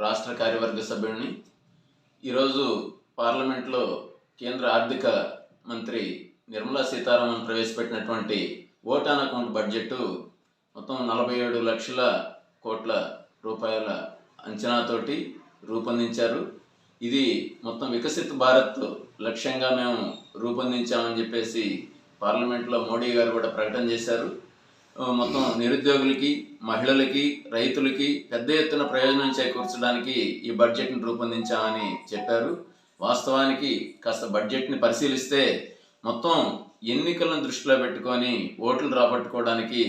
రాష్ట్ర కార్యవర్గ సభ్యుడిని. ఈరోజు పార్లమెంట్లో కేంద్ర ఆర్థిక మంత్రి నిర్మలా సీతారామన్ ప్రవేశపెట్టినటువంటి ఓటాన్ అకౌంట్ బడ్జెట్ మొత్తం నలభై ఏడు లక్షల కోట్ల రూపాయల అంచనాతోటి రూపొందించారు. ఇది మొత్తం వికసిత్ భారత్ లక్ష్యంగా మేము రూపొందించామని చెప్పేసి పార్లమెంట్లో మోడీ గారు కూడా ప్రకటన చేశారు. మొత్తం నిరుద్యోగులకి మహిళలకి రైతులకి పెద్ద ఎత్తున ప్రయోజనం చేకూర్చడానికి ఈ బడ్జెట్ని రూపొందించామని చెప్పారు. వాస్తవానికి కాస్త బడ్జెట్ని పరిశీలిస్తే మొత్తం ఎన్నికలను దృష్టిలో పెట్టుకొని ఓట్లు రాబట్టుకోవడానికి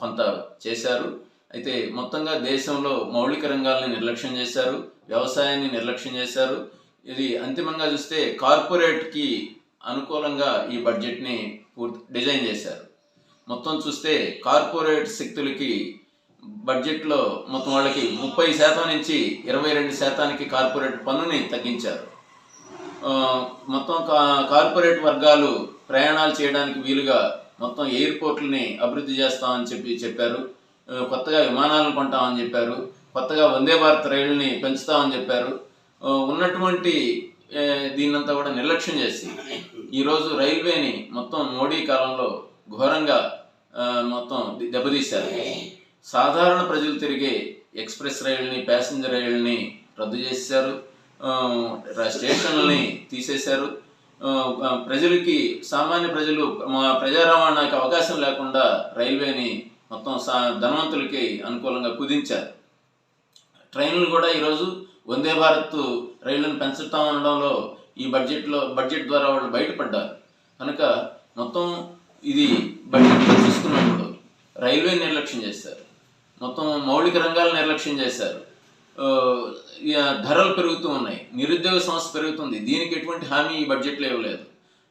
కొంత చేశారు. అయితే మొత్తంగా దేశంలో మౌలిక రంగాల్ని నిర్లక్ష్యం చేశారు వ్యవసాయాన్ని నిర్లక్ష్యం చేశారు. ఇది అంతిమంగా చూస్తే కార్పొరేట్కి అనుకూలంగా ఈ బడ్జెట్ని పూర్తి డిజైన్ చేశారు. మొత్తం చూస్తే కార్పొరేట్ శక్తులకి బడ్జెట్లో మొత్తం వాళ్ళకి ముప్పై శాతం నుంచి ఇరవై రెండు శాతానికి కార్పొరేట్ పన్నుని తగ్గించారు. మొత్తం కా- కార్పొరేట్ వర్గాలు ప్రయాణాలు చేయడానికి వీలుగా మొత్తం ఎయిర్పోర్ట్లని అభివృద్ధి చేస్తామని చెప్పి చెప్పారు. కొత్తగా విమానాలను కొంటామని చెప్పారు. కొత్తగా వందే భారత్ రైళ్ళని పెంచుతామని చెప్పారు. ఉన్నటువంటి దీన్నంతా కూడా నిర్లక్ష్యం చేసి ఈరోజు రైల్వేని మొత్తం మోడీ కాలంలో ఘోరంగా మొత్తం దెబ్బతీశారు. సాధారణ ప్రజలు తిరిగే ఎక్స్ప్రెస్ రైళ్ళని ప్యాసింజర్ రైళ్ళని రద్దు చేశారు స్టేషన్లని తీసేశారు. ప్రజలకి సామాన్య ప్రజలు మా ప్రజా రవాణాకి అవకాశం లేకుండా రైల్వేని మొత్తం సా ధనవంతులకి అనుకూలంగా కుదించారు. ట్రైన్లు కూడా ఈరోజు వందే భారత్ రైళ్ళను పెంచుతాం అనడంలో ఈ బడ్జెట్లో బడ్జెట్ ద్వారా వాళ్ళు బయటపడ్డారు. కనుక మొత్తం ఇది బడ్జెట్లో చూసుకున్నప్పుడు రైల్వే నిర్లక్ష్యం చేశారు మొత్తం మౌలిక రంగాలు నిర్లక్ష్యం చేశారు. ఇక ధరలు పెరుగుతూ ఉన్నాయి. నిరుద్యోగ సమస్య పెరుగుతుంది. దీనికి ఎటువంటి హామీ ఈ బడ్జెట్లో ఇవ్వలేదు.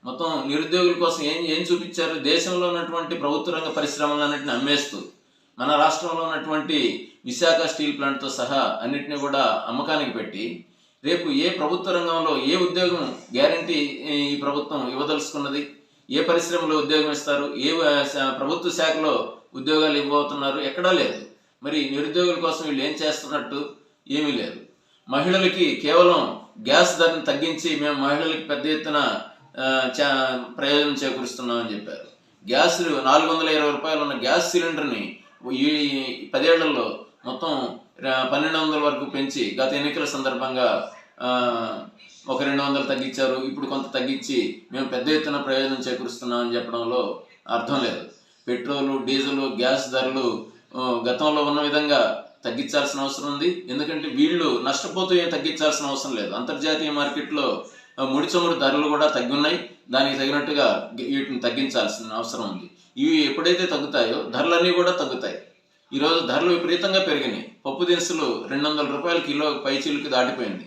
మొత్తం నిరుద్యోగుల కోసం ఏం ఏం చూపించారు? దేశంలో ఉన్నటువంటి ప్రభుత్వ రంగ పరిశ్రమలన్నింటిని అమ్మేస్తూ మన రాష్ట్రంలో ఉన్నటువంటి విశాఖ స్టీల్ ప్లాంట్తో సహా అన్నిటిని కూడా అమ్మకానికి పెట్టి రేపు ఏ ప్రభుత్వ రంగంలో ఏ ఉద్యోగం గ్యారంటీ ఈ ప్రభుత్వం ఇవ్వదలుచుకున్నది? ఏ పరిశ్రమలో ఉద్యోగం ఇస్తారు? ఏ శా- ప్రభుత్వ శాఖలో ఉద్యోగాలు ఇవ్వబోతున్నారు? ఎక్కడా లేదు. మరి నిరుద్యోగుల కోసం వీళ్ళు ఏం చేస్తున్నట్టు ఏమీ లేదు. మహిళలకి కేవలం గ్యాస్ ధరను తగ్గించి మేము మహిళలకి పెద్ద ఎత్తున ప్రయోజనం చేకూరుస్తున్నామని చెప్పారు. గ్యాస్ నాలుగు వందల ఇరవై రూపాయలు ఉన్న గ్యాస్ సిలిండర్ని ఈ పదేళ్ళలో మొత్తం పన్నెండు వందల వరకు పెంచి గత ఎన్నికల సందర్భంగా ఒక రెండు వందలు తగ్గించారు ఇప్పుడు కొంత తగ్గించి మేము పెద్ద ఎత్తున ప్రయోజనం చేకూరుస్తున్నామని చెప్పడంలో అర్థం లేదు. పెట్రోలు డీజిల్ గ్యాస్ ధరలు గతంలో ఉన్న విధంగా తగ్గించాల్సిన అవసరం ఉంది. ఎందుకంటే వీళ్ళు నష్టపోతూ ఏం తగ్గించాల్సిన అవసరం లేదు. అంతర్జాతీయ మార్కెట్లో ముడి చమురు ధరలు కూడా తగ్గున్నాయి. దానికి తగినట్టుగా వీటిని తగ్గించాల్సిన అవసరం ఉంది. ఇవి ఎప్పుడైతే తగ్గుతాయో ధరలన్నీ కూడా తగ్గుతాయి. ఈరోజు ధరలు విపరీతంగా పెరిగినాయి. పప్పు దినుసులు రెండు వందల రూపాయల కిలో పైచీలకి దాటిపోయింది.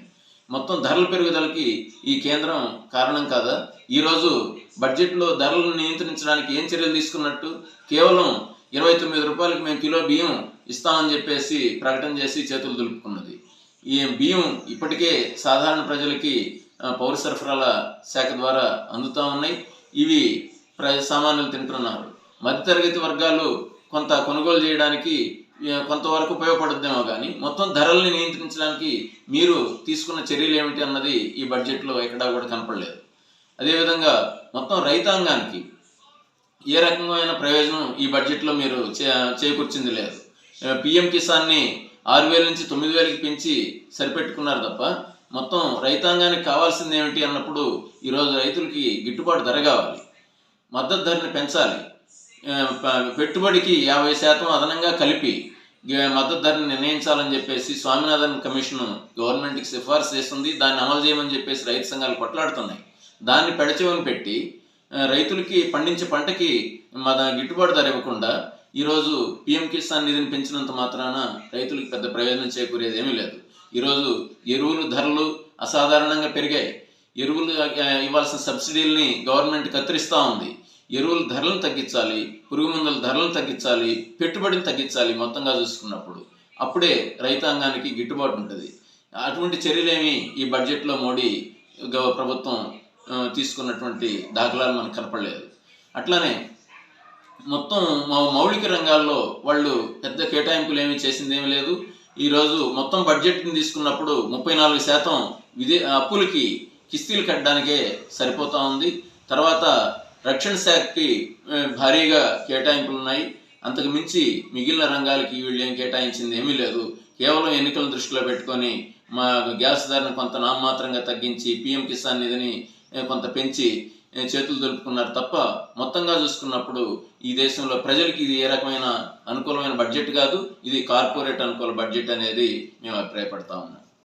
మొత్తం ధరల పెరుగుదలకి ఈ కేంద్రం కారణం కాదా? ఈరోజు బడ్జెట్లో ధరలను నియంత్రించడానికి ఏం చర్యలు తీసుకున్నట్టు? కేవలం ఇరవై తొమ్మిది రూపాయలకి మేము కిలో బియ్యం ఇస్తామని చెప్పేసి ప్రకటన చేసి చేతులు దులుపుకున్నది. ఈ బియ్యం ఇప్పటికే సాధారణ ప్రజలకి పౌర సరఫరాల శాఖ ద్వారా అందుతూ ఉన్నాయి. ఇవి ప్ర సామాన్యులు తింటున్నారు. మధ్యతరగతి వర్గాలు కొంత కొనుగోలు చేయడానికి కొంతవరకు ఉపయోగపడుద్దేమో కానీ మొత్తం ధరల్ని నియంత్రించడానికి మీరు తీసుకున్న చర్యలు ఏమిటి అన్నది ఈ బడ్జెట్లో ఎక్కడా కూడా కనపడలేదు. అదేవిధంగా మొత్తం రైతాంగానికి ఏ రకమైన ప్రయోజనం ఈ బడ్జెట్లో మీరు చే చేకూర్చింది లేదు. పిఎం కిసాన్ని ఆరు వేల నుంచి తొమ్మిది వేలకి పెంచి సరిపెట్టుకున్నారు తప్ప మొత్తం రైతాంగానికి కావాల్సింది ఏమిటి అన్నప్పుడు ఈరోజు రైతులకి గిట్టుబాటు ధర కావాలి. మద్దతు ధరని పెంచాలి. పెట్టుబడికి యాభై శాతం అదనంగా కలిపి మద్దతు ధరను నిర్ణయించాలని చెప్పేసి స్వామినాథన్ కమిషన్ గవర్నమెంట్కి సిఫార్సు చేస్తుంది. దాన్ని అమలు చేయమని చెప్పేసి రైతు సంఘాలు కొట్లాడుతున్నాయి. దాన్ని పెడచెవని పెట్టి రైతులకి పండించే పంటకి మన గిట్టుబాటు ధర ఇవ్వకుండా ఈరోజు పిఎం కిసాన్ నిధిని పెంచినంత మాత్రాన రైతులకు పెద్ద ప్రయోజనం చేకూరేది ఏమీ లేదు. ఈరోజు ఎరువులు ధరలు అసాధారణంగా పెరిగాయి. ఎరువులు ఇవ్వాల్సిన సబ్సిడీలని గవర్నమెంట్ కత్తిరిస్తూ ఉంది. ఎరువుల ధరలను తగ్గించాలి పురుగు మందుల ధరలను తగ్గించాలి పెట్టుబడిని తగ్గించాలి మొత్తంగా చూసుకున్నప్పుడు. అప్పుడే రైతాంగానికి గిట్టుబాటు ఉంటుంది. అటువంటి చర్యలేమి ఈ బడ్జెట్లో మోడీ గవ ప్రభుత్వం తీసుకున్నటువంటి దాఖలాలు మనకు కనపడలేదు. అట్లానే మొత్తం మా మౌలిక రంగాల్లో వాళ్ళు పెద్ద కేటాయింపులు ఏమీ చేసిందేమీ లేదు. ఈరోజు మొత్తం బడ్జెట్ని తీసుకున్నప్పుడు ముప్పై నాలుగు శాతం విదే అప్పులకి కిస్తీలు కట్టడానికే సరిపోతూ ఉంది. తర్వాత రక్షణ శాఖకి భారీగా కేటాయింపులు ఉన్నాయి అంతకు మించి మిగిలిన రంగాలకి వీళ్ళు ఏం కేటాయించింది ఏమీ లేదు. కేవలం ఎన్నికలను దృష్టిలో పెట్టుకొని మా గ్యాస్ ధరను కొంత నామమాత్రంగా తగ్గించి పిఎం కిసాన్ నిధిని కొంత పెంచి చేతులు దొరుకుతున్నారు తప్ప మొత్తంగా చూసుకున్నప్పుడు ఈ దేశంలో ప్రజలకి ఇది ఏ రకమైన అనుకూలమైన బడ్జెట్ కాదు. ఇది కార్పొరేట్ అనుకూల బడ్జెట్ అనేది మేము అభిప్రాయపడతా ఉన్నాం.